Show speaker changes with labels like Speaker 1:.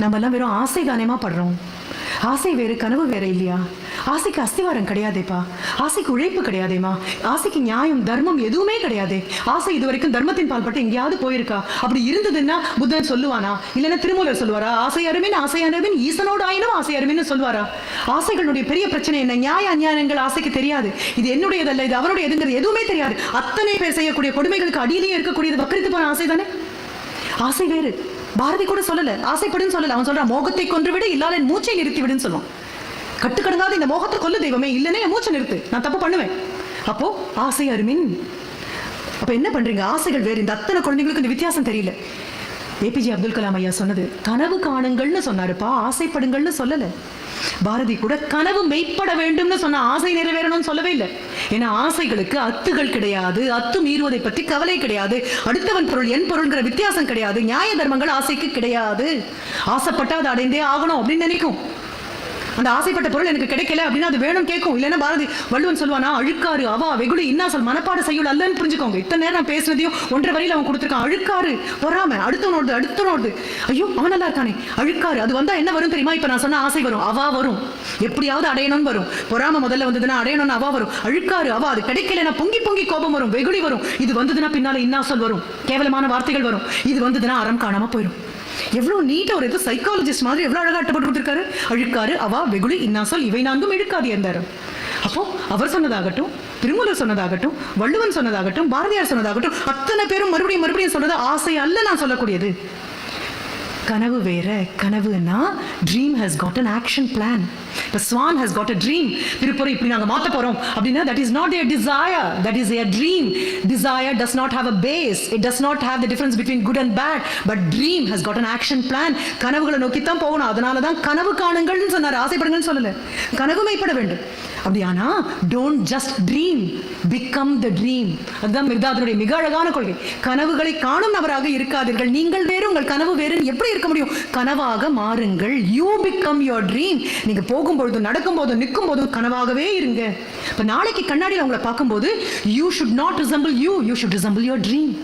Speaker 1: நம்மெல்லாம் வெறும் ஆசை தானேமா படுறோம். ஆசை வேறு கனவு வேற இல்லையா? ஆசைக்கு அஸ்திவாரம் கிடையாதேப்பா. ஆசைக்கு உழைப்பு கிடையாதேமா ஆசைக்கு நியாயம் தர்மம் எதுவுமே கிடையாதே. ஆசை இது வரைக்கும் தர்மத்தின் பால்பட்டு எங்கேயாவது போயிருக்கா? அப்படி இருந்ததுன்னா புத்தன் சொல்லுவானா? இல்லைன்னா திருமூலர் சொல்லுவாரா? ஆசை அருமின் ஆசை அருமின் ஈசனோடு ஆயினும் ஆசை அருமின்னு சொல்வாரா ஆசைகளுடைய பெரிய பிரச்சனை என்ன? நியாய அநியாயங்கள் ஆசைக்கு தெரியாது. இது என்னுடையதல்ல இது அவருடையதுங்கிறது எதுவுமே தெரியாது. அத்தனை பேர் செய்யக்கூடிய கொடுமைகளுக்கு அடியிலேயே இருக்கக்கூடியது வக்கரித்து போன ஆசை தானே? ஆசை வேறு. பாரதி கூட சொல்லல ஆசைப்படுன்னு சொல்லல. அவன் சொல்றான் மோகத்தை கொன்று விட இல்லாத மூச்சை நிறுத்தி விடுன்னு சொல்லுவான் கட்டுக்கடங்காத இந்த மோகத்தை கொல்லு தெய்வமே இல்லைன்னா என் மூச்சை நிறுத்து. நான் தப்பு பண்ணுவேன். அப்போ ஆசை அருமின். அப்ப என்ன பண்றீங்க? ஆசைகள் வேறு. இந்த அத்தனை குழந்தைங்களுக்கு இந்த வித்தியாசம் தெரியல. ஏபிஜே அப்துல் கலாம் ஐயா சொன்னது கனவு காணுங்கள்னு சொன்னாருப்பா ஆசைப்படுங்கள்னு சொல்லல. பாரதி கூட கனவு மெய்ப்பட வேண்டும்னு சொன்ன ஆசை நிறைவேறணும்னு சொல்லவே இல்லை. ஏன்னா ஆசைகளுக்கு அத்துகள் கிடையாது அத்து மீறுவதை பற்றி கவலை கிடையாது. அடுத்தவன் பொருள் என் பொருள்ங்கிற வித்தியாசம் கிடையாது. நியாய தர்மங்கள் ஆசைக்கு கிடையாது. ஆசைப்பட்டா அதை அடைந்தே ஆகணும் அப்படின்னு நினைக்கும். அந்த ஆசைப்பட்ட பொருள் எனக்கு கிடைக்கல அப்படின்னா அது வேணும் கேட்கும். இல்லைன்னா பாரதி வள்ளுவன் சொல்லுவானா அழுக்காறு அவா வெகுளி இன்னா சொல் மனப்பாட செய்யுள் அல்லன்னு புரிஞ்சுக்கோங்க. இத்தனை நேரம் நான் பேசுனதையும் ஒன்றரை வரையில் அவன் கொடுத்துருக்கான். அழுக்காறு பொறாம அடுத்தவனோடு அடுத்தவனோடு ஐயோ அவன் நல்லா இருக்கானே. அழுக்காறு அது வந்தா என்ன வரும் தெரியுமா? இப்ப நான் சொன்ன ஆசை வரும். அவா வரும். எப்படியாவது அடையணும்னு வரும். பொறாம முதல்ல வந்ததுன்னா அடையணும்னு அவா வரும். அழுக்காறு அவா அது கிடைக்கலன்னா பொங்கி பொங்கி கோபம் வரும். வெகுளி வரும். இது வந்ததுன்னா பின்னால இன்னா சொல் வரும். கேவலமான வார்த்தைகள் வரும். இது வந்ததுன்னா அறம் காணாம போயிடும் எவ்வளவு நீட்டா ஒரு இது சைக்காலஜிஸ்ட் மாதிரி எவ்வளவு அழகா அட்டப்பட்டு கொடுத்துருக்காரு. அழுக்காரு அவா வெகுளி இன்னாசல் இவை நான்கும் இழுக்காது என்றார். அப்போ அவர் சொன்னதாகட்டும் திருமூலர் சொன்னதாகட்டும் வள்ளுவன் சொன்னதாகட்டும் பாரதியார் சொன்னதாகட்டும் அத்தனை பேரும் மறுபடியும் மறுபடியும் சொன்னது ஆசை அல்ல நான் சொல்லக்கூடியது. கனவு வேற கனவுன்னா dream has got an action plan the swan has got a dream Tiruppur இப்படி நாங்கள் மாற்ற போகிறோம் அப்படின்னா that is not a desire that is a dream desire does not have a base it does not have the difference between good and bad but dream has got an action plan கனவுகளை நோக்கி தான் போகணும். அதனால தான் கனவு காணுங்கள்னு சொன்னார். ஆசைப்படுங்கன்னு சொல்லலை. கனவு மெய்ப்பட வேண்டும். அப்படியானா? Don't just dream become the dream அதுதான் மிர்தாதனுடைய மிக அழகான கொள்கை. கனவுகளை காணும் நபராக இருக்காதீர்கள். நீங்கள் வேறு உங்கள் கனவு வேறுன்னு எப்படி இருக்க முடியும்? கனவாக மாறுங்கள். யூ பிகம் யுவர் ட்ரீம் நீங்க போகும்பொழுதும் நடக்கும்போதும் நிற்கும் போதும் கனவாகவே இருங்க. இப்போ நாளைக்கு கண்ணாடியில் உங்களை பார்க்கும்போது you should not resemble you you should resemble your dream